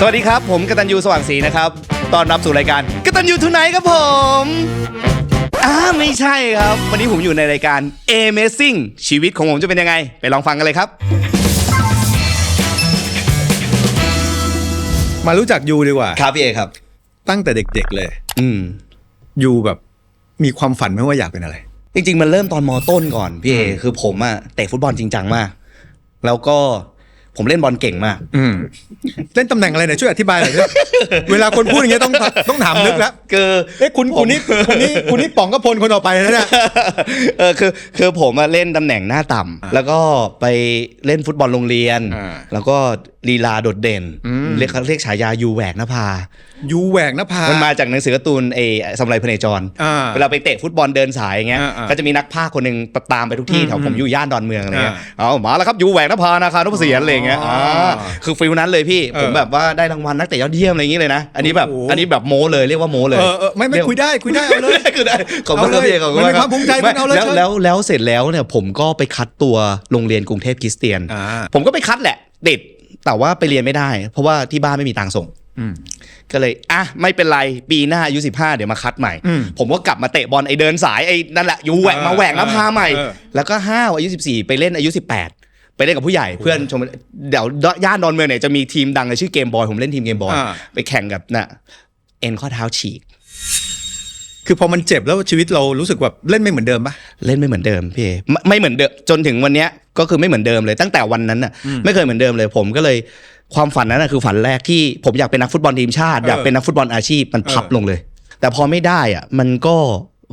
สวัสดีครับ ผมกตัญญูสว่างศรีนะครับต้อนรับสู่รายการกตัญญูทุไนครับผมอ่าไม่ใช่ครับ วันนี้ผมอยู่ในรายการ Amazing ชีวิตของผมจะเป็นยังไง ไปลองฟังกันเลยครับ มารู้จักยูดีกว่า ครับพี่เอครับ ตั้งแต่เด็กๆเลย อืม ยูแบบมีความฝันไหมว่าอยากเป็นอะไร จริง ๆ มันเริ่มตอนมต้นก่อนพี่เอคือผมอะเตะฟุตบอลจริงจังมาก แล้วก็ ผมเล่นบอลเก่งมาก อืมเล่นตำแหน่งอะไรเนี่ยช่วยอธิบายหน่อยสิเวลาคนพูดอย่างเงี้ยต้องต้องถามนึกแล้วคือ เอ้คุณคุณนี่คุณนี่คุณนี่ป๋องก็พลคนต่อไปนะเนี่ยเออคือคือผมอะเล่นตำแหน่งหน้าต่ำแล้วก็ไปเล่นฟุตบอลโรงเรียน อ่า แล้วก็ลีลาโดดเด่นอืมเรียกเขาเรียกฉายายูแหวกนภา ยูแหวกหน้าผามันมาจากหนังสือการ์ตูนเอสมัยพเนจร อ่าเวลาไปเตะฟุตบอลเดินสายอย่างเงี้ย อ่าอ่าก็จะมีนักพากย์คนหนึ่งตามไปทุกที่แถวผมอยู่ย่านดอนเมืองอะไรเงี้ย อ่า เอามาแล้วครับยูแหวกนภานาคานุปเสียนอะไรเงี้ยอ๋ออ่าคือฟิลนั้นเลยพี่เออผมแบบว่าได้รางวัลนักเตะยอดเยี่ยมอะไรอย่างงี้เลยนะ อันนี้แบบโอ้โหอันนี้แบบโม้เลยเรียกว่าโม้เลย เออเออไม่ไม่คุยได้คุยได้เอาเลย คือได้ขอบคุณครับเอาเลยพี่ขอบคุณมันเป็นกความภูมิใจไคุณเอาเลยแล้วเชิญแล้วแล้วเสร็จแล้วเนี่ยผมก็ไปคัดตัวโรงเรียนกรุงเทพคริสเตียนอ่าผมก็ไปคัดแหละติดแต่ว่าไปเรียนไม่ได้ เพราะว่าที่บ้านไม่มีตังค์ส่งอืมก็เลยอะไม่เป็นไรปีหน้าอายุ15เดี๋ยวมาคัดใหม่อืมผมก็กลับมาเตะบอลไอเดินสายไอ้นั่นแหละยูแหวกเออมาแหวกแล้วพาใหม่เออแล้วก็ห้าวอายุ14ไปเล่นอายุ18 ไปเล่นกับผู้ใหญ่เพื่อนชมเดี๋ยวย่านดอนเมืองเนี่ยจะมีทีมดังเลยชื่อเกมบอยผมเล่นทีมเกมบอยอ่าไปแข่งกับน่ะเอ็นข้อเท้าฉีก คือพอมันเจ็บแล้วชีวิตเรารู้สึกแบบเล่นไม่เหมือนเดิมปะเล่นไม่เหมือนเดิมพี่เอไม่ไม่เหมือนเดิมจนถึงวันเนี้ยก็คือไม่เหมือนเดิมเลยตั้งแต่วันนั้นน่ะไม่เคยเหมือนเดิมเลยผมก็เลยความฝันนั้นน่ะคือฝันแรกที่ผมอยากเป็นนักฟุตบอลทีมชาติเอออยากเป็นนักฟุตบอลอาชีพมันพับเออลงเลย แต่พอไม่ได้อะมันก็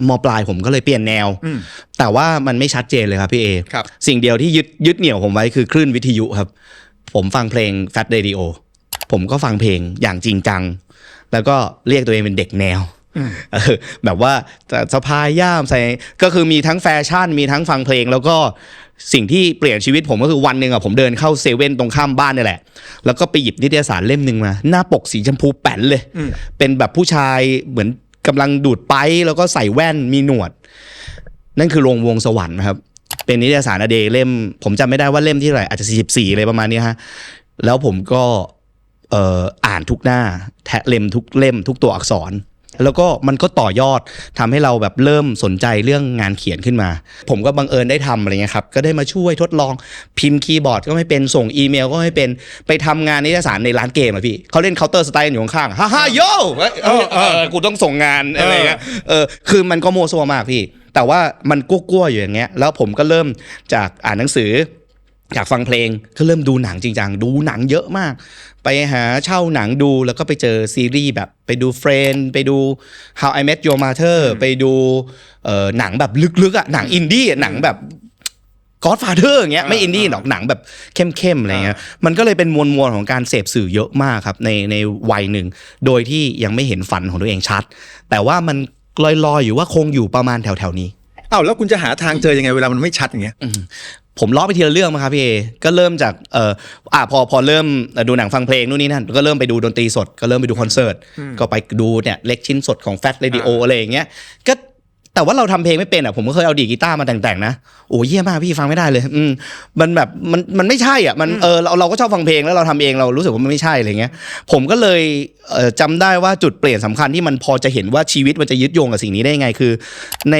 มปลายผมก็เลยเปลี่ยนแนวอืมแต่ว่ามันไม่ชัดเจนเลยครับพี่เอครับสิ่งเดียวที่ยึดยึดเหนี่ยวผมไว้คือคลื่นวิทยุครับ ผมฟังเพลง Fat Radio ผมก็ฟังเพลงอย่างจริงจัง แล้วก็เรียกตัวเองเป็นเด็กแนวเออแบบว่าจะสะพายย่ามใส่ก็คือมีทั้งแฟชั่น มีทั้งฟังเพลง แล้วก็สิ่งที่เปลี่ยนชีวิตผมก็คือวันหนึ่งอะผมเดินเข้าเซเว่นตรงข้ามบ้านนี่แหละ แล้วก็ไปหยิบนิตยสารเล่มหนึ่งมา หน้าปกสีชมพูแป้นเลยอืมเป็นแบบผู้ชายเหมือน กำลังดูดไปแล้วก็ใส่แว่นมีหนวด นั่นคือโรงวงสวรรค์ครับ เป็นนิตยสารอเดเล่ม ผมจำไม่ได้ว่าเล่มที่เท่าไหร่อาจจะ44เลยประมาณนี้ฮะแล้วผมก็อ่านทุกหน้า แทะเล่มทุกเล่มทุกตัวอักษร แล้วก็มันก็ต่อยอดทำให้เราแบบเริ่มสนใจเรื่องงานเขียนขึ้นมา ผมก็บังเอิญได้ทำอะไรเงี้ยครับก็ได้มาช่วยทดลองพิมพ์คีย์บอร์ดก็ไม่เป็นส่งอีเมลก็ไม่เป็นไปทำงานนิตยสารในร้านเกมอะพี่เขาเล่นเคาน์เตอร์สไตล์อยู่ข้างๆฮ่าฮ่าโยเอ้ยเออเออกูต้องส่งงานอะไรเงี้ยเออคือมันก็โมวซัวมากพี่ แต่ว่ามันกลัวๆอยู่อย่างเงี้ยแล้วผมก็เริ่มจากอ่านหนังสือ อยากฟังเพลงก็เริ่มดูหนังจริงจังดูหนังเยอะมาก ไปหาเช่าหนังดูแล้วก็ไปเจอซีรีส์แบบไปดูเฟรนไปดู How I Met Your Mother ไปดูเอ่อหนังแบบลึกๆอะหนังอินดี้อะหนังแบบ Godfather อย่างเงี้ยไม่อ่าอินดี้หรอกหนังแบบเข้มๆอะไรเงี้ยมันก็เลยเป็นมวลมวลของการเสพสื่อเยอะมากครับในในวัยหนึ่ง โดยที่ยังไม่เห็นฝันของตัวเองชัด แต่ว่ามันลอยๆอยู่ว่าคงอยู่ประมาณแถวๆนี้อ้าวแล้วคุณจะหาทางเจอยังไงเวลามันไม่ชัดอย่างเงี้ย ผมล้อไปทีละเรื่องมาครับพี่เอก็เริ่มจากเอ่ออ่าพอพอเริ่มดูหนังฟังเพลงนู่นนี่นั่นก็เริ่มไปดูดนตรีสด ก็เริ่มไปดูคอนเสิร์ตก็ไปดูเนี่ยเล็กชิ้นสดของแฟ t เรดิโออะไรอย่างเงี้ยก็แต่ว่าเราทำเพลงไม่เป็นอะผมก็เคยเอาดีดกีตาร์มาแต่งๆนะโอ้เยี่ยมากพี่ฟังไม่ได้เลย อืมมันแบบมันมันไม่ใช่อะมันเออเราเราก็ชอบฟังเพลงแล้วเราทำเองเรารู้สึกว่ามันไม่ใช่อะไรเงี้ย ผมก็เลยเอ่อจำได้ว่าจุดเปลี่ยนสำคัญที่มันพอจะเห็นว่าชีวิตมันจะยึดโยงกับสิ่งนี้ได้ยังไงคือ ใน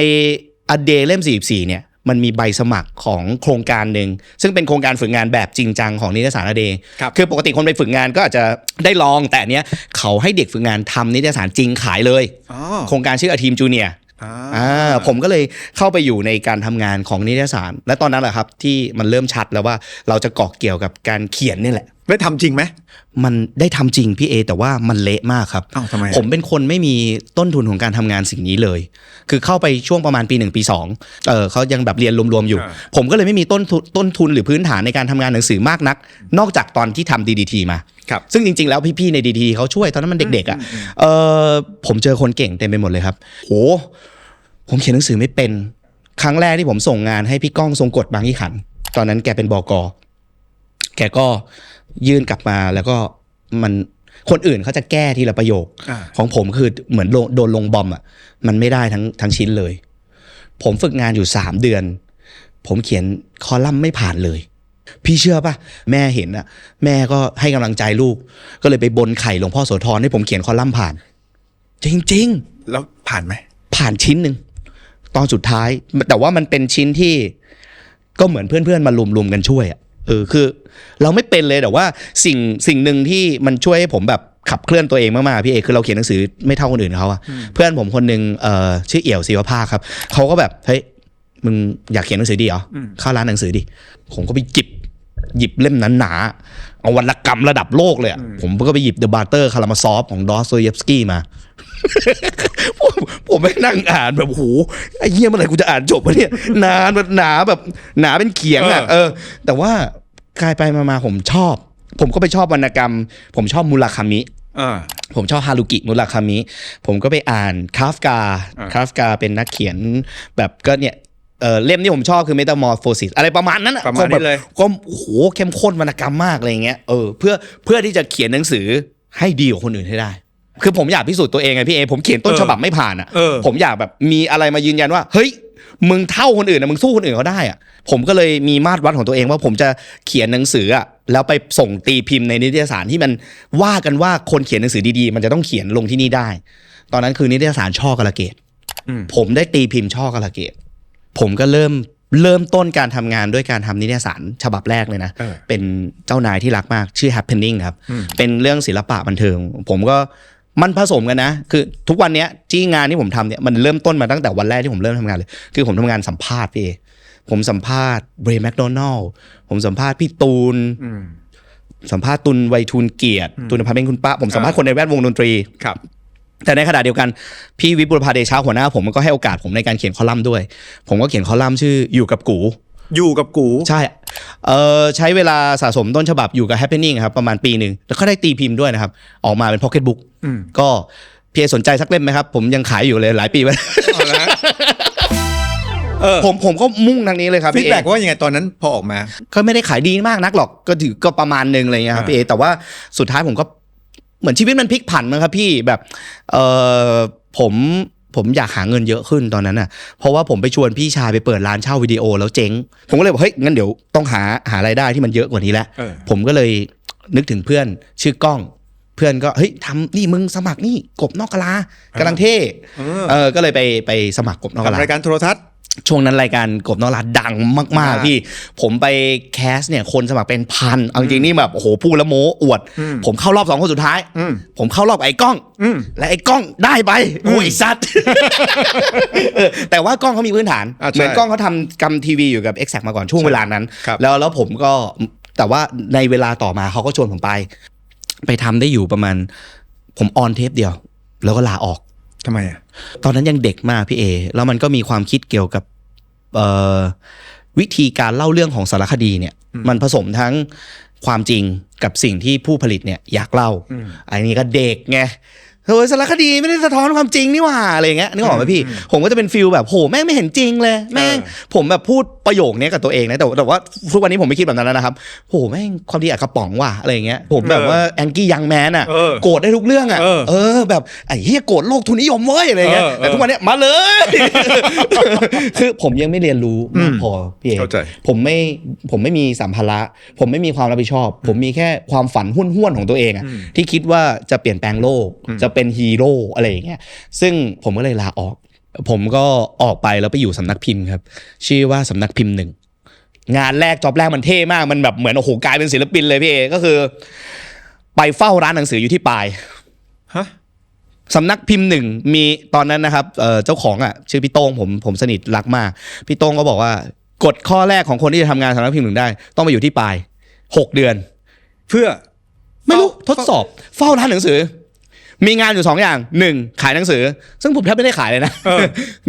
อเดเล่ม44เนี่ย มันมีใบสมัครของโครงการหนึ่งซึ่งเป็นโครงการฝึกงานแบบจริงจังของนิตยสารอเดย์ครับคือปกติคนไปฝึกงานก็อาจจะได้ลองแต่อันเนี้ยเขาให้เด็กฝึกงานทำนิตยสารจริงขายเลยอ๋อโครงการชื่ออาทีมจูเนียอ่าอ่าผมก็เลยเข้าไปอยู่ในการทำงานของนิตยสาร และตอนนั้นแหละครับที่มันเริ่มชัดแล้วว่าเราจะเกาะเกี่ยวกับการเขียนนี่แหละ ได้ทำจริงไหมมันได้ทำจริงพี่เอ แต่ว่ามันเละมากครับอ้าวทำไมอะผมเป็นคนไม่มีต้นทุนของการทำงานสิ่งนี้เลย คือเข้าไปช่วงประมาณปีหนึ่งปีสองเออเขายังแบบเรียนรวมๆอยู่อ่าผมก็เลยไม่มีต้นทุนต้นทุนหรือพื้นฐานในการทำงานหนังสือมากนัก นอกจากตอนที่ทำ DDT มาครับซึ่งจริงๆแล้วพี่ๆใน DDT เขาช่วยตอนนั้นมันเด็กๆอะเออผมเจอคนเก่งเต็มไปหมดเลยครับโหผมเขียนหนังสือไม่เป็น ครั้งแรกที่ผมส่งงานให้พี่ก้องทรงกฎบางยี่ขัน ตอนนั้นแกเป็นบกแกก็ ยื่นกลับมาแล้วก็มันคนอื่นเขาจะแก้ทีละประโยคอ่าของผมคือเหมือนโดนโดนลงบอมอะมันไม่ได้ทั้งทั้งชิ้นเลย ผมฝึกงานอยู่สามเดือน ผมเขียนคอลัมน์ไม่ผ่านเลย พี่เชื่อปะแม่เห็นอะแม่ก็ให้กำลังใจลูก ก็เลยไปบนไข่หลวงพ่อโสธรให้ผมเขียนคอลัมน์ผ่าน จริง ๆ แล้วผ่านไหม ผ่านชิ้นหนึ่งตอนสุดท้าย แต่ว่ามันเป็นชิ้นที่ก็เหมือนเพื่อนๆ มารุมๆกันช่วยอะ เออคือเราไม่เป็นเลยแต่ว่าสิ่งสิ่งหนึ่งที่มันช่วยให้ผมแบบขับเคลื่อนตัวเองมากๆพี่เอกคือเราเขียนหนังสือไม่เท่าคนอื่นเขาอะเพื่อนผมคนหนึ่งเอ่อชื่อเอี่ยวศิวภาครับเขาก็แบบเฮ้ยมึงอยากเขียนหนังสือดีเหรอเข้าร้านหนังสือดิผมก็ไปหยิบหยิบเล่มหนาๆเอาวรรณกรรมระดับโลกเลยอะผมก็ไปหยิบ The Butter Karamazov ของดอสโซเยฟสกี้มา ผมผมไม่นั่งอ่านแบบโอ้โหไอ้เหี้ยเมื่อไหร่กูจะอ่านจบวะเนี่ยนานแบบหนาแบบหนาเป็นเขียงอะ เออเออแต่ว่ากลายไปมามาผมชอบ ผมก็ไปชอบวรรณกรรม ผมชอบมูราคามิอ่าผมชอบฮารุกิมุราคามิ ผมก็ไปอ่านคาฟกาอ่าคาฟกาเป็นนักเขียนแบบก็เนี่ยเออเล่มที่ผมชอบคือ Metamorphosis อะไรประมาณนั้นอประมาณนี้เลยก็โอ้โหเข้มข้นวรรณกรรมมากอะไรอย่างเงี้ยเออเพื่อเพื่อที่จะเขียนหนังสือให้ดีกว่าคนอื่นให้ได้ คือผมอยากพิสูจน์ตัวเองไงพี่เอผมเขียนต้นฉบับไม่ผ่านอะเออ ผมอยากแบบมีอะไรมายืนยันว่า เฮ้ย มึงเท่าคนอื่นนะมึงสู้คนอื่นเขาได้อะผมก็เลยมีมาตรวัดของตัวเองว่าผมจะเขียนหนังสืออะแล้วไปส่งตีพิมพ์ในนิตยสารที่มันว่ากันว่าคนเขียนหนังสือดีๆ มันจะต้องเขียนลงที่นี่ได้ ตอนนั้นคือนิตยสารช่อกระเกตอืม ผมได้ตีพิมพ์ช่อกระเกต ผมก็เริ่มเริ่มต้นการทำงานด้วยการทำนิตยสารฉบับแรกเลยนะ เออ เป็นเจ้านายที่รักมากชื่อ Happening ครับอืมเป็นเรื่องศิลปะบันเทิง ผมก็ มันผสมกันนะ คือทุกวันเนี้ยที่งานที่ผมทำเนี่ยมันเริ่มต้นมาตั้งแต่วันแรกที่ผมเริ่มทำงานเลย คือผมทำงานสัมภาษณ์พี่เอผมสัมภาษณ์เบรย์แมคโดนัลผมสัมภาษณ์พี่ตูนอืมสัมภาษณ์ตุนไวยทูลเกียรติตุนภาเป็นคุณป้าผมสัมภาษณ์คนในแวดวงดนตรีครับแต่ในขณะเดียวกัน พี่วิบุรพาเดชาหัวหน้าผมก็ให้โอกาสผมในการเขียนคอลัมน์ด้วย ผมก็เขียนคอลัมน์ชื่ออยู่กับกู อยู่กับกู ใช่เออใช้เวลาสะสมต้นฉบับอยู่กับ Happening ครับ ประมาณปีหนึ่งแล้วก็ได้ตีพิมพ์ด้วยนะครับ ออกมาเป็นพ็อกเก็ตบุ๊กอืมก็พี่เอสนใจสักเล่มไหมครับ ผมยังขายอยู่เลยหลายปีไปเอาละฮะเออผมผมก็มุ่งทางนี้เลยครับฟีดพี่เอแบ็กว่ายังไงตอนนั้นพอออกมา ก็ไม่ได้ขายดีมากนักหรอกก็ถือก็ประมาณหนึงอะไรเงี้ยครับอ่าพี่เอแต่ว่าสุดท้ายผมก็เหมือนชีวิตมันพลิกผันมั้งครับพี่แบบเออผม ผมอยากหาเงินเยอะขึ้นตอนนั้นอะ เพราะว่าผมไปชวนพี่ชายไปเปิดร้านเช่าวิดีโอแล้วเจ๊ง ผมก็เลยบอกเฮ้ยงั้นเดี๋ยวต้องหาหารายได้ที่มันเยอะกว่านี้แล้วเออผมก็เลยนึกถึงเพื่อนชื่อกล้อง เพื่อนก็เฮ้ยทำนี่มึงสมัครนี่กบนอกกะลากำลังเท่เออเออก็เลยไปไปสมัครกบนอกกะลาทำรายการโทรทัศน์ ช่วงนั้นรายการกบนอกลาดังมากอ่าๆพี่ ผมไปแคสเนี่ยคนสมัครเป็นพันเอาจริงๆนี่แบบโอ้โหพูดแล้วโม้อวดอืมผมเข้ารอบสองคนสุดท้ายอืมผมเข้ารอบไอ้กล้องอืมและไอ้กล้องได้ไปโอ้ยสัตว์เออแต่ว่ากล้องเขามีพื้นฐานอ่าใช่เหมือนกล้องเขาทำกำทีวีอยู่กับ e x a c t มาก่อนช่วงเวลานั้นครับแล้วแล้วผมก็แต่ว่าในเวลาต่อมาเขาก็ชวนผมไป ไปทำได้อยู่ประมาณ ผมออนเทปเดียว แล้วก็ลาออก ทำไมอะ ตอนนั้นยังเด็กมากพี่เอ แล้วมันก็มีความคิดเกี่ยวกับเอ่อวิธีการเล่าเรื่องของสารคดีเนี่ย มันผสมทั้งความจริงกับสิ่งที่ผู้ผลิตเนี่ยอยากเล่าอืมอันนี้ก็เด็กไงเฮ้ยสารคดีไม่ได้สะท้อนความจริงนี่หว่าอะไรอย่างเงี้ยนึกออกไหมพี่ ผมก็จะเป็นฟิลแบบโหแม่งไม่เห็นจริงเลย แม่งเออผมแบบพูด ประโยคเนี้ยกับตัวเองนะแต่แต่ว่าทุกวันนี้ผมไม่คิดแบบนั้นแล้วนะครับโหแม่งความดีอัดกระป๋องว่ะอะไรอย่างเงี้ยผมแบบว่าแองกี้ยังแมนอะเออโกรธได้ทุกเรื่องอะเออเออแบบไอ้เฮียโกรธโลกทุนนิยมเว้ยอะไรเงี้ยเออเออแต่ทุกวันเนี้ยมาเลย คือผมยังไม่เรียนรู้มากพอพี่เอกเข้าใจผมไม่ผมไม่มีสัมภาระ ผมไม่มีความรับผิดชอบ ผมมีแค่ความฝันห้วนๆของตัวเองอะอืมที่คิดว่าจะเปลี่ยนแปลงโลกจะเป็นฮีโร่อะไรอย่างเงี้ยซึ่งผมก็เลยลาออก ผมก็ออกไปแล้วไปอยู่สำนักพิมพ์ครับ ชื่อว่าสำนักพิมพ์หนึ่งงานแรกจอบแรกมันเท่มากมันแบบเหมือนโอ้โหกลายเป็นศิลปินเลยพี่เอก็คือ ไปเฝ้าร้านหนังสืออยู่ที่ปลายฮะสำนักพิมพ์หนึ่งมีตอนนั้นนะครับเอ่อเจ้าของอะชื่อพี่โต้งผมผมสนิทรักมาก พี่โต้งก็บอกว่ากฎข้อแรกของคนที่จะทำงานสำนักพิมพ์หนึ่งได้ ต้องมาอยู่ที่ปลายหกเดือน เพื่อไม่รู้ทเฝ้าดสอบเฝ้าร้านหนังสือ มีงานอยู่สองอย่างหนึ่งขายหนังสือ ซึ่งผมแทบไม่ได้ขายเลยนะเออ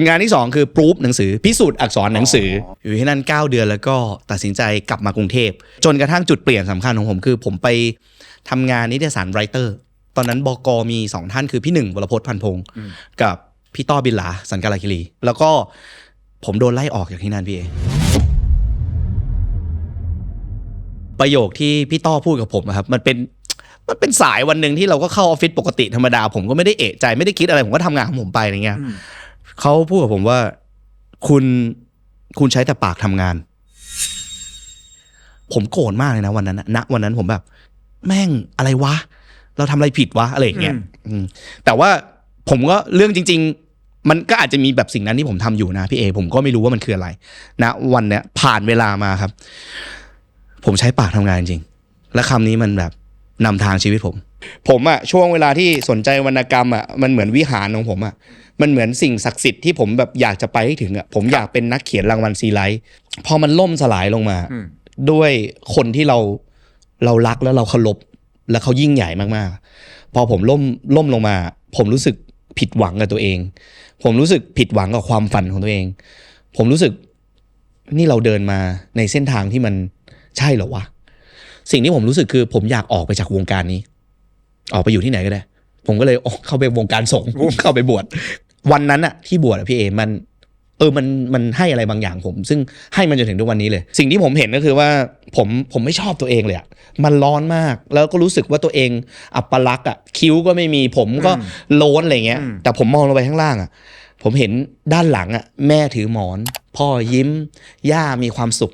งานที่สองคือปรูฟหนังสือ พิสูจน์อักษรหนังสือออยู่ที่นั่น 9 เดือนแล้วก็ตัดสินใจกลับมากรุงเทพ จนกระทั่งจุดเปลี่ยนสำคัญของผมคือผมไปทำงานนิตยสารไรเตอร์ ตอนนั้นบกมีสองท่านคือพี่หนึ่งวรพจน์พันพงศ์กับพี่ต้อบินหลาสันกาลาคิรี แล้วก็ผมโดนไล่ออกจากที่นั่นพี่เอประโยคที่พี่ต้อพูดกับผมอะครับ มันเป็น มันเป็นสายวันหนึ่งที่เราก็เข้าออฟฟิศปกติธรรมดา ผมก็ไม่ได้เอะใจไม่ได้คิดอะไรผมก็ทำงานของผมไปอะไรเงี้ยเขาพูดกับผมว่า คุณคุณใช้แต่ปากทำงาน ผมโกรธมากเลยนะวันนั้นนะณวันนั้นผมแบบ แม่งอะไรวะ เราทำอะไรผิดวะอะไรอย่างเงี้ยอืมแต่ว่าผมก็เรื่องจริง ๆ มันก็อาจจะมีแบบสิ่งนั้นที่ผมทำอยู่นะพี่เอ ผมก็ไม่รู้ว่ามันคืออะไรณวันเนี้ยผ่านเวลามาครับ ผมใช้ปากทำงานจริง และคำนี้มันแบบ นำทางชีวิตผม ผมอะช่วงเวลาที่สนใจวรรณกรรมอะมันเหมือนวิหารของผมอะมันเหมือนสิ่งศักดิ์สิทธิ์ที่ผมแบบอยากจะไปให้ถึงอะผมอยากเป็นนักเขียนรางวัลซีไลท์พอมันล่มสลายลงมาอืมด้วยคนที่เราเรารักแล้วเราเคารพและเขายิ่งใหญ่มากๆ พอผมล่มล่มลงมา ผมรู้สึกผิดหวังกับตัวเอง ผมรู้สึกผิดหวังกับความฝันของตัวเอง ผมรู้สึกนี่เราเดินมาในเส้นทางที่มันใช่เหรอวะ สิ่งที่ผมรู้สึกคือ ผมอยากออกไปจากวงการนี้ ออกไปอยู่ที่ไหนก็ได้ ผมก็เลยออกเข้าไปวงการสงฆ์เข้าไปบวชวันนั้นอะที่บวชอะพี่เอมัน เออมันมันให้อะไรบางอย่างผม ซึ่งให้มันจนถึงทุกวันนี้เลย สิ่งที่ผมเห็นก็คือว่าผมผมไม่ชอบตัวเองเลยอะมันร้อนมาก แล้วก็รู้สึกว่าตัวเอง อัปลักษณ์อะคิ้วก็ไม่มีผมก็โล้นอะไรเงี้ยอืมแต่ผมมองลงไปข้างล่างอะผมเห็นด้านหลังอะแม่ถือหมอน พ่อยิ้ม ย่ามีความสุข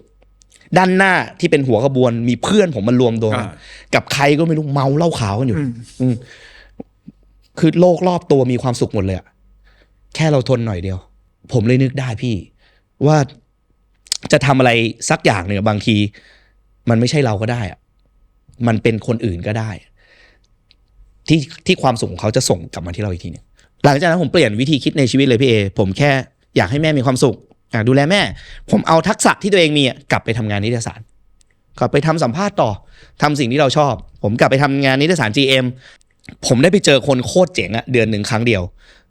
ด้านหน้าที่เป็นหัวขบวนมีเพื่อนผมมันรวมตัวกันอ่ากับใครก็ไม่รู้เมาเหล้าขาวกันอยู่ อืมอืมคือโลกรอบตัวมีความสุขหมดเลยอะแค่เราทนหน่อยเดียว ผมเลยนึกได้พี่ ว่าจะทำอะไรสักอย่างเนี่ยบางที มันไม่ใช่เราก็ได้อะมันเป็นคนอื่นก็ได้ ที่ที่ความสุขของเขาจะส่งกลับมาที่เราอีกทีหนึงหลังจากนั้นผมเปลี่ยนวิธีคิดในชีวิตเลยพี่เอ ผมแค่อยากให้แม่มีความสุขอยาก ดูแลแม่ ผมเอาทักษะที่ตัวเองมีอะกลับไปทำงานนิตยสารกลับไปทำสัมภาษณ์ต่อทำสิ่งที่เราชอบ ผมกลับไปทำงานนิตยสาร GM ผมได้ไปเจอคนโคตรเจ๋งอะเดือนหนึ่งครั้งเดียว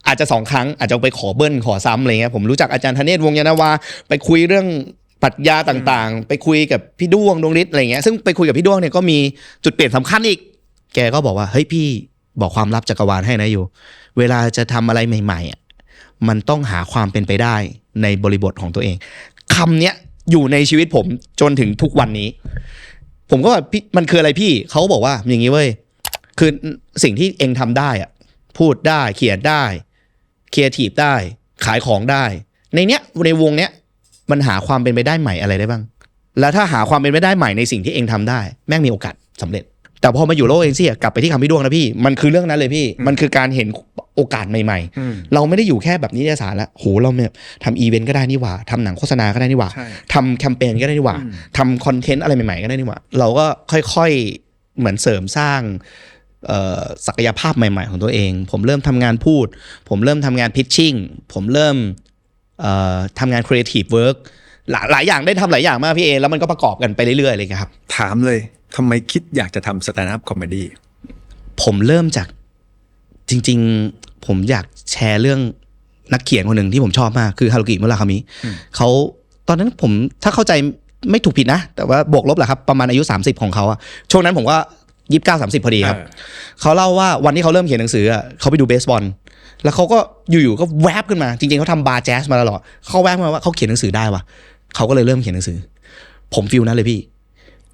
อาจจะสองครั้งอาจจะไปขอเบิ้ลขอซ้ำอะไรเงี้ยผมรู้จักอาจารย์ธเนศวงยานาวา ไปคุยเรื่องปรัชญาต่างๆ ไปคุยกับพี่ด้วงดวงฤทธิ์อะไรเงี้ยซึ่งไปคุยกับพี่ด้วงเนี่ยก็มีจุดเปลี่ยนสำคัญอีก แกก็บอกว่าเฮ้ยพี่บอกความลับจักรวาลให้นะอยู่ เวลาจะทำอะไรใหม่ๆอะ มันต้องหาความเป็นไปได้ในบริบทของตัวเองคำเนี้ยอยู่ในชีวิตผมจนถึงทุกวันนี้ ผมก็แบบพี่มันคืออะไรพี่เขาบอกว่าอย่างนี้เว้ยคือสิ่งที่เองทำได้อะพูดได้เขียนได้ครีเอทีฟได้ ขายของได้ ในเนี้ยในวงเนี้ยมันหาความเป็นไปได้ใหม่อะไรได้บ้าง แล้วถ้าหาความเป็นไปได้ใหม่ในสิ่งที่เองทำได้ แม่งมีโอกาสสำเร็จ แต่พอมาอยู่โลกเองสิกลับไปที่คำพี่ดวงนะพี่ มันคือเรื่องนั้นเลยพี่ มันคือการเห็นโอกาสใหม่อืมๆเราไม่ได้อยู่แค่แบบนิตยสารแล้วโหเราแบบทำอีเวนต์ก็ได้นี่หว่าทำหนังโฆษณาก็ได้นี่หว่าใช่ทำแคมเปญก็ได้นี่หว่าอืมทำคอนเทนต์อะไรใหม่ๆก็ได้นี่หว่า เราก็ค่อยๆเหมือนเสริมสร้างเอ่อศักยภาพใหม่ ๆ ของตัวเอง ผมเริ่มทำงานพูด ผมเริ่มทำงานพิชชิ่ง ผมเริ่มเอ่อทำงานครีเอทีฟเวิร์กหลายหลายอย่างได้ทำหลายอย่างมากพี่เอ แล้วมันก็ประกอบกันไปเรื่อยๆอะไรอย่างเลยครับ ถามเลย ทำไมคิดอยากจะทำสแตนด์อัพคอมเมดี้ผมเริ่มจากจริง ๆ ผมอยากแชร์เรื่องนักเขียนคนหนึ่งที่ผมชอบมาก คือฮารุกิมุราคามิเขาตอนนั้นผมถ้าเข้าใจไม่ถูกผิดนะ แต่ว่าบวกลบแหละครับ ประมาณอายุ 30 ของเขาอะช่วงนั้นผมก็ยี่สิบเก้าสามสิบพอดีครับ เขาเล่าว่าวันที่เขาเริ่มเขียนหนังสืออะเขาไปดูเบสบอลแล้วเขาก็อยู่ๆก็แวบขึ้นมา จริงๆเขาทำบาร์แจ๊สมาตลอดเขาแวบมาว่าเขาเขียนหนังสือได้ว่ะเขาก็เลยเริ่มเขียนหนังสือ ผมฟิลนั้นเลยพี่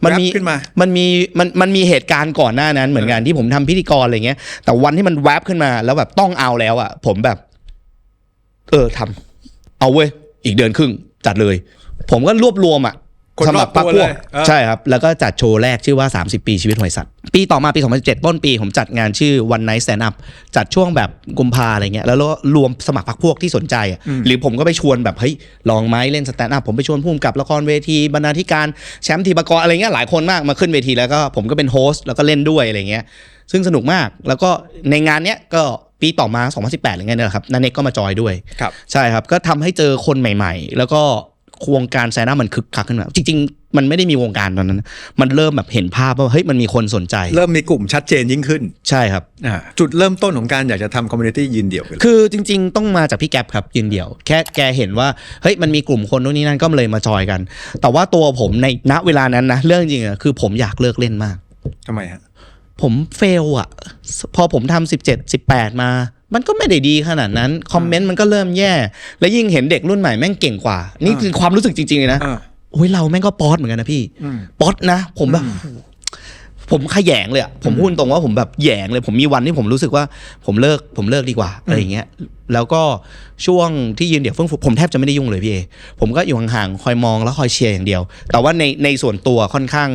มันมีแวบขึ้นมา มันมีมันมันมีเหตุการณ์ก่อนหน้านั้นเหมือนกันที่ผมทำพิธีกรอะไรเงี้ย แต่วันที่มันแวบขึ้นมาแล้วแบบต้องเอาแล้วอะ ผมแบบ เออทำเอาเว้ย อีกเดือนครึ่งจัดเลย ผมก็รวบรวมอะคน สำหรับรอบตัวพวกเลยเออใช่ครับ แล้วก็จัดโชว์แรกชื่อว่า 30 ปีชีวิตหอยสัตว์ ปีต่อมาปี 2017 ต้นปี ผมจัดงานชื่อ One Night Stand Up จัดช่วงแบบกุมภาอะไรเงี้ยแล้วก็รวมสมัครพรรคพวกที่สนใจอะหรือผมก็ไปชวนแบบเฮ้ยลองไหมเล่นสแตนด์อัพผมไปชวนผู้กำกับละครเวทีบรรณาธิการแชมป์ทีปกรอะไรเงี้ยหลายคนมากมาขึ้นเวทีแล้วก็ผมก็เป็นโฮสต์แล้วก็เล่นด้วยอะไรเงี้ยซึ่งสนุกมากแล้วก็ในงานเนี้ยก็ปีต่อมา 2018อะไรเงี้ยเนี่ยแหละครับนันเน็กก็มาจอยด้วยครับใช่ครับก็ทำให้เจอคนใหม่ ๆ แล้วก็ วงการแซน่ามันคึกคักขึ้นมาจริง ๆ มันไม่ได้มีวงการตอนนั้น มันเริ่มแบบเห็นภาพว่าเฮ้ยมันมีคนสนใจ เริ่มมีกลุ่มชัดเจนยิ่งขึ้น ใช่ครับอ่าจุดเริ่มต้นของการอยากจะทำคอมมูนิตี้ยืนเดี่ยวกันคือจริง ๆ ต้องมาจากพี่แก๊ปครับยืนเดี่ยว แค่แกเห็นว่าเฮ้ยมันมีกลุ่มคนนู้นนี่นั่นก็เลยมาจอยกัน แต่ว่าตัวผมในณเวลานั้นนะเรื่องจริงอะคือผมอยากเลิกเล่นมากทำไมฮะผมเฟลอะพอผมทำสิบเจ็ดสิบแปดมา มันก็ไม่ได้ดีขนาดนั้นคอมเมนต์มันก็เริ่มแย่ และยิ่งเห็นเด็กรุ่นใหม่แม่งเก่งกว่า นี่คือความรู้สึกจริงๆเลยนะอ่าโอ้ยเราแม่งก็ป๊อตเหมือนกันนะพี่อืมป๊อตนะ ผมแบบผมขยงเลยอะผมพูดตรงว่าผมแบบแหยงเลย ผมมีวันที่ผมรู้สึกว่า ผมเลิกผมเลิกดีกว่าอะไรอย่างเงี้ย แล้วก็ช่วงที่ยืนเดี่ยวเฟื่องฟูผมแทบจะไม่ได้ยุ่งเลยพี่เอผมก็อยู่ห่างๆคอยมองแล้วคอยเชียร์อย่างเดียว แต่ว่าในในส่วนตัวค่อนข้าง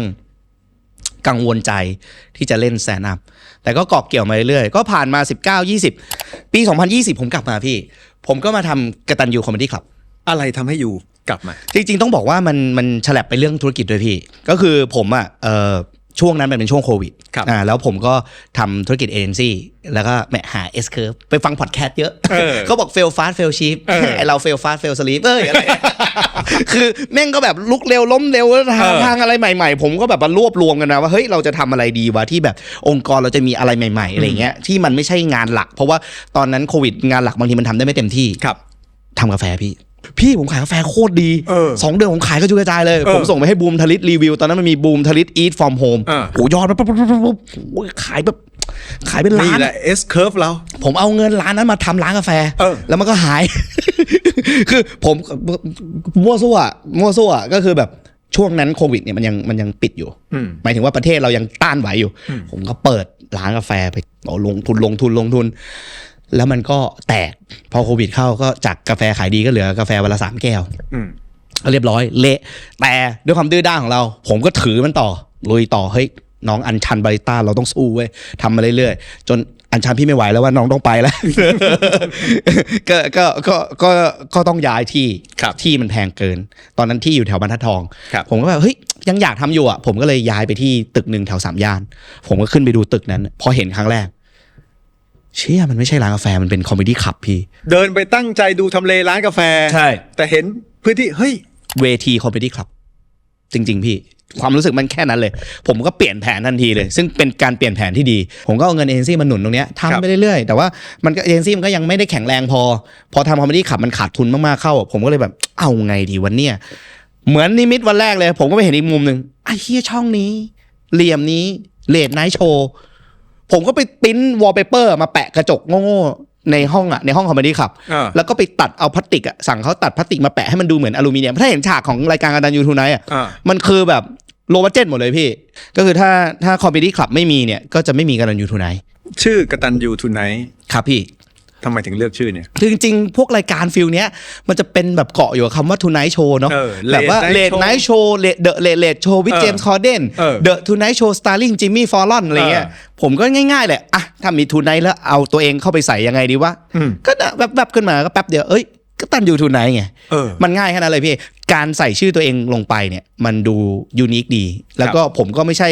กังวลใจที่จะเล่นแซนด์อัพ แต่ก็เกาะเกี่ยวมาเรื่อยๆ ก็ผ่านมา 19 20 ปี 2020 ผมกลับมาพี่ ผมก็มาทำกตันยูคอมเมดี้คลับ อะไรทำให้อยู่กลับมา จริงๆ ต้องบอกว่ามันมันฉลับไปเรื่องธุรกิจด้วยพี่ ก็คือผมอะเอ่อ ช่วงนั้นมันเป็นช่วงโควิดครับอ่าแล้วผมก็ทำธุรกิจเอเจนซี่แล้วก็แหมหา S curve ไปฟังพอดแคสต์เยอะ เออเขาบอก fail fast fail cheap เออไอเรา fail fast fail sleep เอ้ยอะไร คือแม่งก็แบบลุกเร็วล้มเร็วแล้วทางเออทางอะไรใหม่ๆ ผมก็แบบมารวบรวมกันนะว่าเฮ้ยเราจะทำอะไรดีวะที่แบบองค์กรเราจะมีอะไรใหม่ๆอะไรเงี้ยที่มันไม่ใช่งานหลัก เพราะว่าตอนนั้นโควิดงานหลักบางทีมันทำได้ไม่เต็มที่ครับ ทำกาแฟพี่ พี่ผมขายกาแฟโคตรดีเออสองเดือนผมขายก็จุกระจายเลยเออผมส่งไปให้บูมทลิตรีวิว ตอนนั้นมันมีบูมทลิตอีทฟอร์มโฮมเออโอ้ยอดปุ๊บปุ๊บปุ๊บปุ๊บโอ้ยขายแบบขายเป็นล้านี่นแหละ S curve เรา ผมเอาเงินร้านนั้นมาทำร้านกาแฟเออแล้วมันก็หาย คือผมมั่วซั่วมั่วซั่วก็คือแบบช่วงนั้นโควิดเนี่ยมันยังมันยังปิดอยู่อืมหมายถึงว่าประเทศเรายังต้านไหวอยู่ ผมก็เปิดร้านกาแฟไปเอาลงทุนลงทุนลงทุน แล้วมันก็แตก พอโควิดเข้าก็จากกาแฟขายดีก็เหลือกาแฟวันละสามแก้วอืมก็เรียบร้อยเละ แต่ด้วยความดื้อด้านของเรา ผมก็ถือมันต่อลุยต่อเฮ้ยน้องอัญชันบาริต้าเราต้องสู้เว้ยทำมาเรื่อยๆ จนอัญชันพี่ไม่ไหวแล้วว่าน้องต้องไปแล้ว ก็ก็ก็ก็ก็ต้องย้ายที่ครับที่มันแพงเกิน ตอนนั้นที่อยู่แถวบรรทัดทองครับผมก็แบบเฮ้ยยังอยากทำอยู่อะผมก็เลยย้ายไปที่ตึกหนึ่งแถวสามย่าน ผมก็ขึ้นไปดูตึกนั้น พอเห็นครั้งแรก เชี่ยมันไม่ใช่ร้านกาแฟมันเป็นคอมเมดี้คลับพี่ เดินไปตั้งใจดูทำเลร้านกาแฟใช่ แต่เห็นพื้นที่ เฮ้ย เวทีคอมเมดี้คลับ จริง ๆ พี่ ความรู้สึกมันแค่นั้นเลย ผมก็เปลี่ยนแผนทันทีเลย ซึ่งเป็นการเปลี่ยนแผนที่ดี ผมก็เอาเงินเอเจนซี่มาหนุนตรงเนี้ยครับทำไปเรื่อยๆ แต่ว่ามันก็เอเจนซี่มันก็ยังไม่ได้แข็งแรงพอ พอทำคอมเมดี้คลับมันขาดทุนมากๆเข้า ผมก็เลยแบบเอาไงดีวันเนี้ยเหมือนนิมิตวันแรกเลย ผมก็ไปเห็นอีกมุมหนึ่งไอ้เฮียช่องนี้ เหลี่ยมนี้เลดไนท์โชว์ ผมก็ไปปริ้นวอลเปเปอร์มาแปะกระจกโง่ๆในห้องอะในห้องคอมเมดี้คลับ อ่า แล้วก็ไปตัดเอาพลาสติกอะสั่งเขาตัดพลาสติกมาแปะให้มันดูเหมือนอลูมิเนียมถ้าเห็นฉากของรายการกันดันยูทูไนท์อะอ่า มันคือแบบโลบัจเจตหมดเลยพี่ ก็คือถ้าถ้าคอมเมดี้คลับไม่มีเนี่ย ก็จะไม่มีกันดันยูทูไนท์ชื่อกตันยูทูไนท์ครับพี่ ทำไมถึงเลือกชื่อเนี่ย คือจริงๆ พวกรายการฟิลเนี้ย มันจะเป็นแบบเกาะอยู่กับคำว่าทูไนท์โชว์เนาะเออแบบว่า Late เล Night ดไนท์โชว์เดอะเลดเลดโชว์วิดเออเจมส์คอร์เดนเออเดอะทูไนท์โชว์สตาร์ลิงจิมมี่ฟอร์ลอนอะไรเงี้ยเออผมก็ง่ายๆแหละอะถ้ามีทูไนท์แล้วเอาตัวเองเข้าไปใส่ยังไงดีวะอืม ก็น่ะแวบๆขึ้นมาก็แป๊บเดียวเอ้ยก็ตันยูทูไนท์ไง เออ มันง่ายแค่นั้นเลยพี่ การใส่ชื่อตัวเองลงไปเนี่ย มันดูยูนิคดี แล้วก็ผมก็ไม่ใช่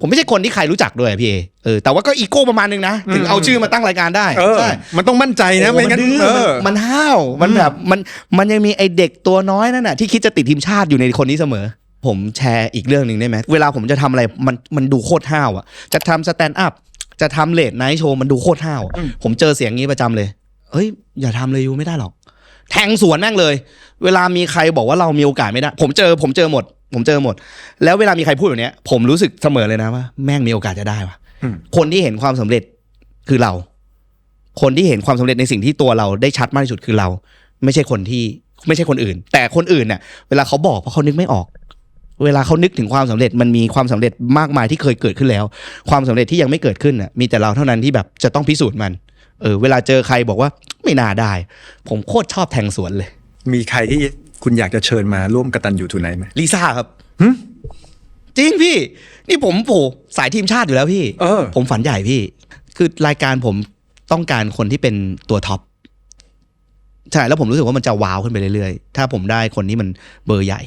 ผมไม่ใช่คนที่ใครรู้จักด้วยอะพี่เอเออแต่ว่าก็อีโก้ประมาณนึงนะ ถึงเอาชื่อมาตั้งรายการได้เออใช่มันต้องมั่นใจนะโอ้ไม่งั้นดื้อเออมันมันห้าวมันแบบมันมันยังมีไอเด็กตัวน้อยนั่นน่ะที่คิดจะติดทีมชาติอยู่ในคนนี้เสมอ ผมแชร์อีกเรื่องหนึ่งได้ไหมเวลาผมจะทำอะไรมันมันดูโคตรห้าวอะ จะทำสแตนด์อัพจะทำเลดไนท์โชว์มันดูโคตรห้าวอะผมเจอเสียงนี้ประจำเลยเฮ้ย อย่าทำเลยยูไม่ได้หรอก แทงสวนแม่งเลย เวลามีใครบอกว่าเรามีโอกาสไม่ได้ ผมเจอผมเจอหมด ผมเจอหมด แล้วเวลามีใครพูดแบบเนี้ยผมรู้สึกเสมอเลยนะว่าแม่งมีโอกาสจะได้ว่ะอืมคนที่เห็นความสำเร็จคือเรา คนที่เห็นความสำเร็จในสิ่งที่ตัวเราได้ชัดมากที่สุดคือเรา ไม่ใช่คนที่ไม่ใช่คนอื่น แต่คนอื่นเนี่ยเวลาเขาบอกเพราะเขานึกไม่ออก เวลาเขานึกถึงความสำเร็จมันมีความสำเร็จมากมายที่เคยเกิดขึ้นแล้ว ความสำเร็จที่ยังไม่เกิดขึ้นน่ะมีแต่เราเท่านั้นที่แบบจะต้องพิสูจน์มันเออเวลาเจอใครบอกว่าไม่น่าได้ ผมโคตรชอบแทงสวนเลย มีใครที่ คุณอยากจะเชิญมาร่วมกตันยูทูไนท์ไหมลิซ่าครับ หึ จริงพี่ นี่ผมโผสายทีมชาติอยู่แล้วพี่ เออ ผมฝันใหญ่พี่ คือรายการผมต้องการคนที่เป็นตัวท็อปใช่แล้วผมรู้สึกว่ามันจะว้าวขึ้นไปเรื่อยๆ ถ้าผมได้คนที่มันเบอร์ใหญ่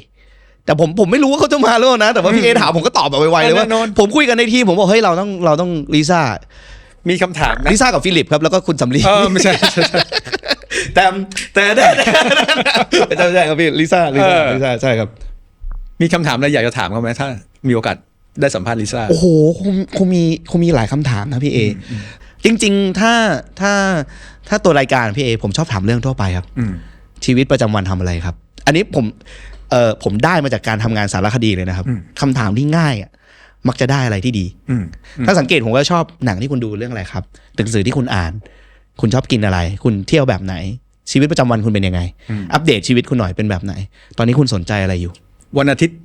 แต่ผมผมไม่รู้ว่าเขาจะมาหรือเปล่านะ แต่ว่าพี่เอถามผมก็ตอบแบบไวๆเลยว่าแน่นอน ผมคุยกันในทีมผมบอกเฮ้ยเราต้องเราต้องลิซ่ามีคำถามนะลิซ่ากับฟิลิปครับแล้วก็คุณสำลี เออไม่ใช่ใช่ใช่ แต่แต่แต่แต่ใช่ใช่ครับพี่ลิซ่าลิซ่าเออลิซ่าใช่ครับ มีคำถามอะไรอยากจะถามเขาไหมถ้า มีโอกาสได้สัมภาษณ์ลิซ่าโอ้โหคงคงมีคงมีหลายคำถามนะพี่เออจริง ๆ ถ้าถ้าถ้าตัวรายการพี่เอ ผมชอบถามเรื่องทั่วไปครับ อืม ชีวิตประจำวันทำอะไรครับ อันนี้ผม เออผมได้มาจากการทำงานสารคดีเลยนะครับ อืม คำถามที่ง่ายอะมักจะได้อะไรที่ดี อืม ถ้าสังเกตผมก็ชอบหนังที่คุณดูเรื่องอะไรครับหนังสือที่คุณอ่าน คุณชอบกินอะไร คุณเที่ยวแบบไหน ชีวิตประจำวันคุณเป็นยังไง อัปเดตชีวิตคุณหน่อยเป็นแบบไหน ตอนนี้คุณสนใจอะไรอยู่ วันอาทิตย์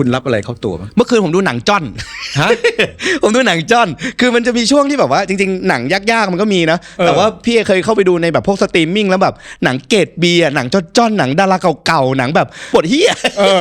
คุณรับอะไรเข้าตัวบ้างเมื่อคืนผมดูหนังจ้อนฮะผมดูหนังจ้อน คือมันจะมีช่วงที่แบบว่า จริง ๆ หนังยากๆมันก็มีนะเออแต่ว่าพี่เอเคยเข้าไปดูในแบบพวกสตรีมมิ่งแล้วแบบหนังเกรดเบียร์หนังจ้อนๆหนังดาราเก่าๆหนังแบบปวดเฮียเออ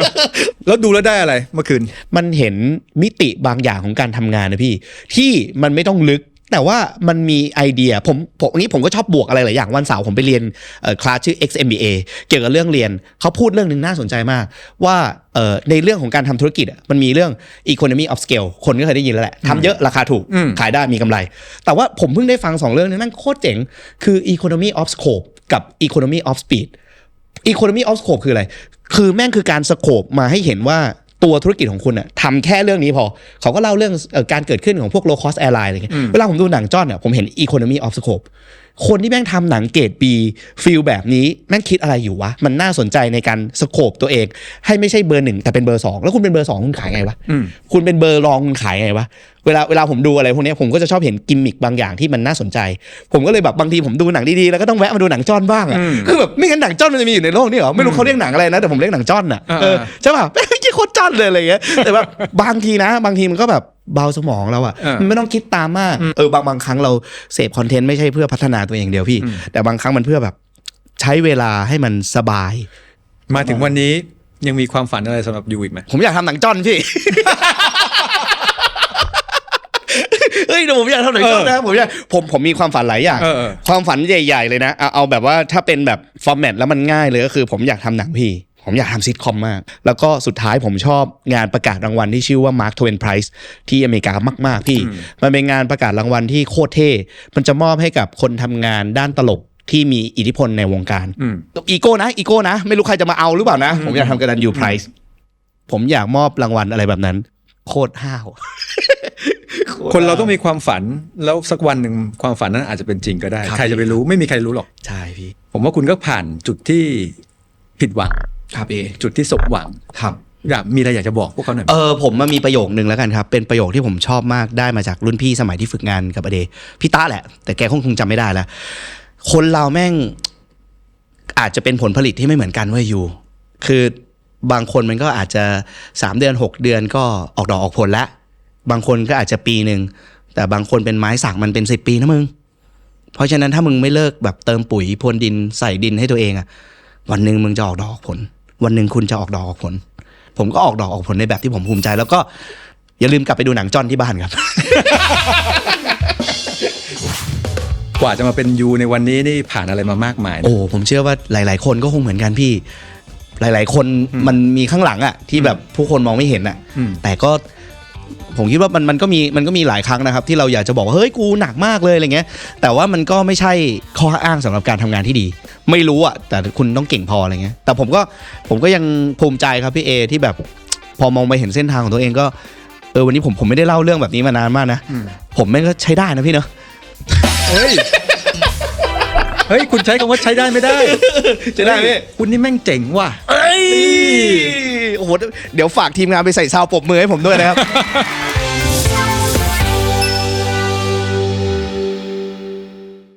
แล้วดูแล้วได้อะไร เมื่อคืน มันเห็นมิติบางอย่างของการทำงานนะพี่ ที่มันไม่ต้องลึก แต่ว่ามันมีไอเดียผมผมอันนี้ผมก็ชอบบวกอะไรหลายอย่างวันเสาร์ผมไปเรียนเอ่อคลาสชื่อ XMBA เกี่ยวกับเรื่องเรียนเขาพูดเรื่องหนึ่งน่าสนใจมาก ว่าเอ่อในเรื่องของการทำธุรกิจอะมันมีเรื่อง economy of scale คนก็เคยได้ยินแล้วแหละทำเยอะราคาถูกอืมขายได้มีกำไร แต่ว่าผมเพิ่งได้ฟังสองเรื่องนี้แม่งโคตรเจ๋ง คือ economy of scope กับ economy of speed economy of scope คืออะไร คือแม่งคือการสโคปมาให้เห็นว่า ตัวธุรกิจของคุณอะทำแค่เรื่องนี้พอ เขาก็เล่าเรื่องเอ่อการเกิดขึ้นของพวก low cost airline อะไรเงี้ยเวลาผมดูหนังจ้อนอะผมเห็น economy of scope คนที่แม่งทำหนังเกรดปีฟิลแบบนี้แม่งคิดอะไรอยู่วะ มันน่าสนใจในการสโคปตัวเอง ให้ไม่ใช่เบอร์หนึ่งแต่เป็นเบอร์สองแล้วคุณเป็นเบอร์สองคุณขายไงวะอืมคุณเป็นเบอร์รองคุณขายไงวะเวลาเวลาผมดูอะไรพวกเนี้ยผมก็จะชอบเห็นกิมมิคบางอย่างที่มันน่าสนใจ ผมก็เลยแบบบางทีผมดูหนังดีๆแล้วก็ต้องแวะมาดูหนังจ้อนบ้างอะอืมคือแบบไม่งั้นหนังจ้อนมันจะมีอยู่ในโลกนี้เหรอไม่รู้เขาเรียกหนังอะไรนะแต่ผมเรียกหนังจ้อนอะอ่าเออใช่ป่ะไม่ใช่โคตรจ้อนเลยอะไรเงี้ยแต่แบบบางทีนะ บางทีมันก็แบบ เบาสมองเราอะอ่ามัมันไม่ต้องคิดตามมากเออบางบางครั้งเราเสพคอนเทนต์ไม่ใช่เพื่อพัฒนาตัวเองอย่างเดียวพี่ แต่บางครั้งมันเพื่อแบบใช้เวลาให้มันสบาย มาถึงวันนี้ยังมีความฝันอะไรสำหรับยูอีกไหมผมอยากทำหนังจ้อนพี่เฮ้ยเดี๋ยวผมอยากทำหนังจ้อนนะผมอยากผมผมมีความฝันหลายอย่างเออเออความฝันใหญ่ ๆ เลยนะเอาเอาแบบว่าถ้าเป็นแบบฟอร์แมตแล้วมันง่ายเลยก็คือ ผมอยากทำหนังพี่ ผมอยากทำซิทคอมมาก แล้วก็สุดท้ายผมชอบงานประกาศรางวัลที่ชื่อว่า Mark Twain Prize ที่อเมริกามาก ๆ พี่ มันเป็นงานประกาศรางวัลที่โคตรเท่ มันจะมอบให้กับคนทำงานด้านตลกที่มีอิทธิพลในวงการอืมอีโก้นะอีโก้นะ ไม่รู้ใครจะมาเอาหรือเปล่านะ ผมอยากทำกระดันยูไพรส์ผมอยากมอบรางวัลอะไรแบบนั้น โคตรห้าว คนเราต้องมีความฝันแล้วสักวันหนึ่งความฝันนั้นอาจจะเป็นจริงก็ได้ครับใครจะไปรู้ไม่มีใครรู้หรอก ใช่พี่ ผมว่าคุณก็ผ่านจุดที่ผิดหวัง ครับเอจุดที่สมหวังครับอยากมีอะไรอยากจะบอกพวกเขาหน่อยไหม เออผมมามีประโยคนึงแล้วกันครับ เป็นประโยคที่ผมชอบมากได้มาจากรุ่นพี่สมัยที่ฝึกงานกับอเดพี่ตาแหละ แต่แกคงคงจำไม่ได้แล้ว คนเราแม่งอาจจะเป็นผลผลิตที่ไม่เหมือนกันเว้ยอยู่ คือบางคนมันก็อาจจะสามเดือนหกเดือนก็ออกดอกออกผลแล้วบางคนก็อาจจะปีหนึ่งแต่บางคนเป็นไม้สักมันเป็นสิบปีนะมึง เพราะฉะนั้นถ้ามึงไม่เลิกแบบเติมปุ๋ยพรวนดินใส่ดินให้ตัวเองอะ วันหนึ่งมึงจะออกดอกออกผล วันหนึ่งคุณจะออกดอกออกผล ผมก็ออกดอกออกผลในแบบที่ผมภูมิใจ แล้วก็อย่าลืมกลับไปดูหนังจอนที่บ้านครับ กว่าจะมาเป็นยูในวันนี้นี่ผ่านอะไรมามากมายนะ โอ้ผมเชื่อว่าหลาย ๆ คนก็คงเหมือนกันพี่ หลาย ๆ คนมันมีข้างหลังอะที่แบบผู้คนมองไม่เห็นอะอืม แต่ก็ผมคิดว่ามันมันก็มีมันก็มีหลายครั้งนะครับ ที่เราอยากจะบอกว่าเฮ้ยกูหนักมากเลยอะไรเงี้ย แต่ว่ามันก็ไม่ใช่ข้ออ้างสำหรับการทำงานที่ดี ไม่รู้อะแต่คุณต้องเก่งพออะไรเงี้ยแต่ผมก็ผมก็ยังภูมิใจครับพี่เอที่แบบพอมองไปเห็นเส้นทางของตัวเองก็เออวันนี้ผมผมไม่ได้เล่าเรื่องแบบนี้มานานมากนะอืมผมแม่งก็ใช้ได้นะพี่เนาะเฮ้ยเฮ้ยคุณใช้คำว่าใช้ได้ไม่ได้ใช้ได้พี่คุณนี่แม่งเจ๋งว่ะเอ้ยโอ้โหเดี๋ยวฝากทีมงานไปใส่ซาวปรบมือให้ผมด้วยนะครับ